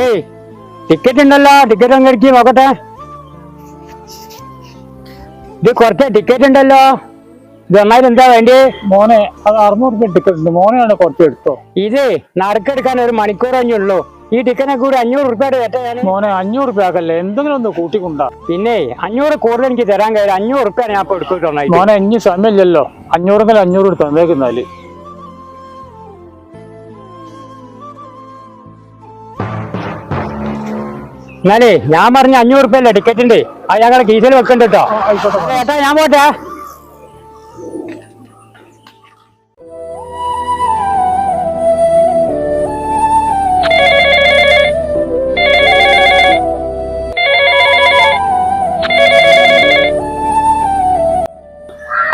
ഏയ് ടിക്കറ്റ് ഉണ്ടല്ലോ ടിക്കറ്റ് അങ്ങടിക്ക് നോക്കട്ടെ. ഇത് കുറച്ച് ടിക്കറ്റ് ഉണ്ടല്ലോ. ഇത് എന്നാലും എന്താ വേണ്ടി മോനെ അത് അറുന്നൂറ് രൂപ ടിക്കറ്റ് ഉണ്ട്. മോനെയാണ് കുറച്ച് എടുത്തോ. ഇത് നറുക്കെടുക്കാൻ ഒരു മണിക്കൂർ കഴിഞ്ഞുള്ളൂ ഈ ടിക്കറ്റിനെ കൂടി അഞ്ഞൂറ് റുപ്യയുടെ ഞാൻ മോനെ അഞ്ഞൂറ് രൂപ ആക്കല്ലേ എന്തെങ്കിലും ഒന്ന് കൂട്ടിക്കൊണ്ടാ. പിന്നെ അഞ്ഞൂറ് കൂടുതൽ എനിക്ക് തരാൻ കഴിയില്ല. അഞ്ഞൂറ് റുപ്യ ഞാൻ ഇപ്പൊ എടുത്തിട്ടുണ്ടായി മോനെ ഇനി സമയമില്ലല്ലോ. അഞ്ഞൂറെങ്കിലും അഞ്ഞൂറ് എടുത്ത് തന്നേക്കുന്നാൽ എന്നാലേ ഞാൻ പറഞ്ഞ അഞ്ഞൂറ് റുപ്യല്ലേ ടിക്കറ്റിന്റെ അത് ഞങ്ങൾ കീസിൽ വെക്കണ്ട കേട്ടോ. ഏട്ടാ ഞാൻ പോട്ടെ.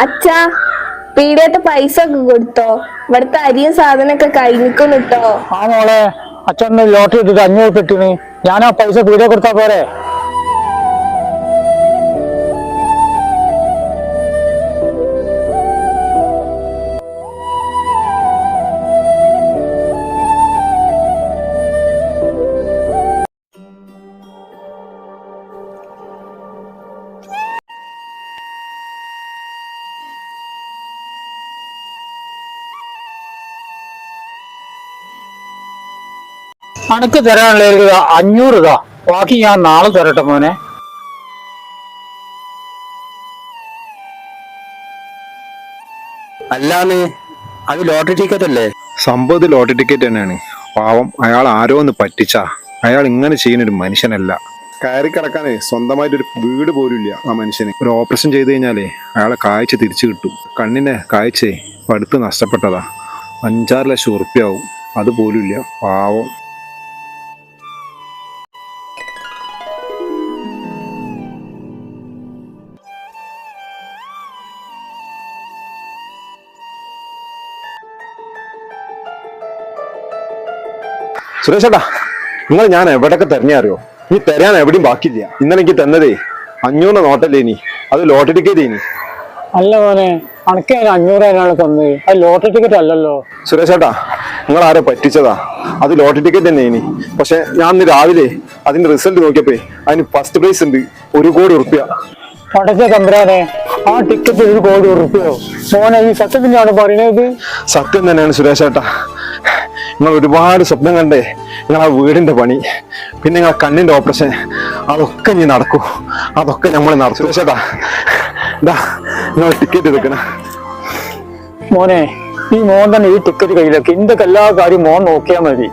അച്ഛാ പീടിയത്തെ പൈസ ഒക്കെ കൊടുത്തോ. ഇവിടുത്തെ അരിയും സാധനമൊക്കെ കഴിഞ്ഞിക്കുന്നു കേട്ടോ. ആ മോളെ അച്ഛൻ ലോട്ടറി ഇട്ടിട്ട് അഞ്ഞൂറ് കിട്ടിന് ഞാൻ ആ പൈസ പീടിയ കൊടുത്താ പോരെ? അനക്ക് തരാനുള്ള ഒരു അഞ്ഞൂറ് ഇതാ ബാക്കി ഞാൻ നാളെ തരട്ടെ മോനെ. അല്ലാന്ന് അത് ലോട്ടറി ടിക്കറ്റ് അല്ലേ? സംഭവത്തിൽ ലോട്ടറി ടിക്കറ്റ് തന്നെയാണ്. പാവം അയാൾ ആരോ ഒന്ന് പറ്റിച്ചാ. അയാൾ ഇങ്ങനെ ചെയ്യുന്ന ഒരു മനുഷ്യനല്ല. കയറി കിടക്കാനേ സ്വന്തമായിട്ടൊരു വീട് പോലും ഇല്ല ആ മനുഷ്യന്. ഒരു ഓപ്പറേഷൻ ചെയ്ത് കഴിഞ്ഞാലേ അയാളെ കാഴ്ച തിരിച്ചു കിട്ടും. കണ്ണിനെ കാഴ്ചയെ പടുത്ത് നഷ്ടപ്പെട്ടതാ. അഞ്ചാറ് ലക്ഷം ഉറുപ്പ്യാവും. അതുപോലും ഇല്ല പാവം. സുരേഷ് ഏട്ടാ നിങ്ങൾ ഞാൻ എവിടെയൊക്കെ തെരഞ്ഞറിയോ ഇനി തരാൻ എവിടെയും ബാക്കിയില്ല. ഇന്നലെ എനിക്ക് തന്നതേ അഞ്ഞൂറ് നോട്ടല്ലേ ഇനി? അത് ലോട്ടറി ടിക്കറ്റ് ഇനി. അല്ല മോനെ അണക്ക് ഞാൻ അഞ്ഞൂറ് തന്നെയാണ് തന്നത്. അത് ലോട്ടറി ടിക്കറ്റ് അല്ലല്ലോ. സുരേഷേട്ടാ നിങ്ങൾ ആരെ പറ്റിച്ചതാ? അത് ലോട്ടറി ടിക്കറ്റ് തന്നെ ഇനി. പക്ഷെ ഞാൻ ഇന്ന് രാവിലെ അതിന്റെ റിസൾട്ട് നോക്കിയപ്പോ അതിന് ഫസ്റ്റ് പ്രൈസ് ഉണ്ട് ഒരു കോടി ഉറുപ്പ്യ. പടച്ച തമ്പുരാനെ ആ ടിക്കറ്റ് ഒരു കോടി ഉറുപ്പ്യോ? മോനെ ഈ സത്യത്തിനാണ് പറയുന്നത്? സത്യം തന്നെയാണ് സുരേഷ് ഏട്ടാ നിങ്ങൾ ഒരുപാട് സ്വപ്നം കണ്ടേ നിങ്ങൾ ആ വീടിന്റെ പണി പിന്നെ നിങ്ങൾ കണ്ണിന്റെ ഓപ്പറേഷൻ അതൊക്കെ ഇനി നടക്കൂ. അതൊക്കെ നമ്മൾ നടത്തും. ചേട്ടാ എന്താ ഇതാ നിങ്ങൾ ടിക്കറ്റ് എടുക്കണ. മോനെ ഈ മോൻ തന്നെ ഈ ടിക്കറ്റ് കയ്യിലേക്ക്. ഇന്തൊക്കെ എല്ലാ കാര്യം മോൻ നോക്കിയാ മതി.